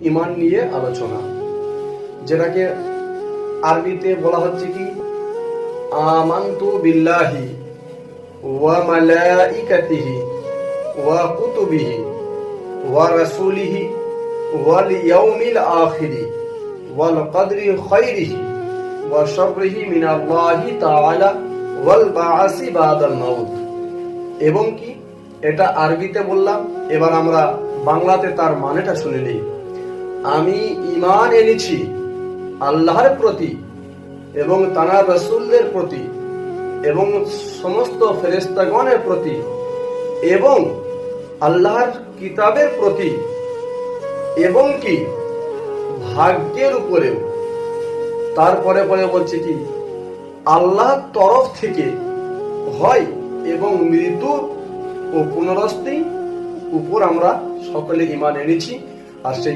ইমান নিয়ে আলোচনা, যেটাকে আরবিতে বলা হচ্ছে কি? আমান্তু বিল্লাহি ওয়া মালাইকাতিহি ওয়া কুতুবিহি ওয়া রাসূলিহি ওয়াল ইয়াউমিল আখিরি ওয়াল কদরি খাইরিহি ওয়া শাররিহি মিনাল্লাহি তাআলা ওয়াল বাআসি বাদাল মাউত। এবং কি? এটা আরবিতে বললাম, এবার আমরা বাংলাতে তার মানেটা শুনে নিই। আমি ইমান এনেছি আল্লাহর প্রতি এবং তানা রসুলদের প্রতি এবং সমস্ত ফেরেস্তাগণের প্রতি এবং আল্লাহর কিতাবের প্রতি এবং কি ভাগ্যের উপরেও। তারপরে পরে বলছে কি, আল্লাহর তরফ থেকে হয় এবং মৃত্যু ও পুনরস্তি উপর আমরা সকলে ইমান এনেছি। আর সেই